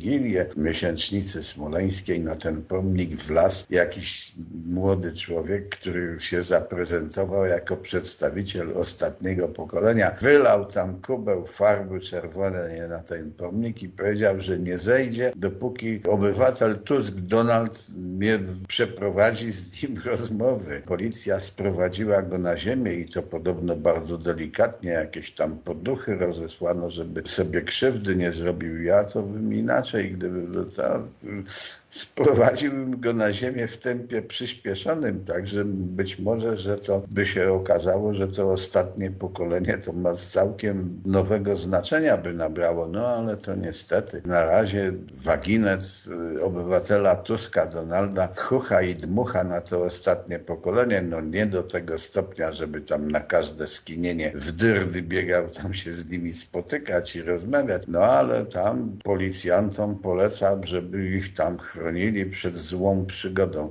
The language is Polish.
Wigilię miesięcznicy smoleńskiej na ten pomnik wlazł jakiś młody człowiek, który się zaprezentował jako przedstawiciel ostatniego pokolenia. Wylał tam kubeł farby czerwonej na ten pomnik i powiedział, że nie zejdzie, dopóki obywatel Tusk, Donald nie przeprowadzi z nim rozmowy. Policja sprowadziła go na ziemię i to podobno bardzo delikatnie, jakieś tam poduchy rozesłano, żeby sobie krzywdy nie zrobił. Ja to bym inaczej, gdyby to, sprowadziłbym go na ziemię w tempie przyspieszonym, także być może, że to by się okazało, że to ostatnie pokolenie to ma całkiem nowego znaczenia by nabrało, no ale to niestety. Na razie waginet y, obywatela Tuska, Donalda, chucha i dmucha na to ostatnie pokolenie, no nie do tego stopnia, żeby tam na każde skinienie w dyrdy biegał tam się z nimi spotykać i rozmawiać, no ale tam policjantom polecam, żeby ich tam chronili przed złą przygodą.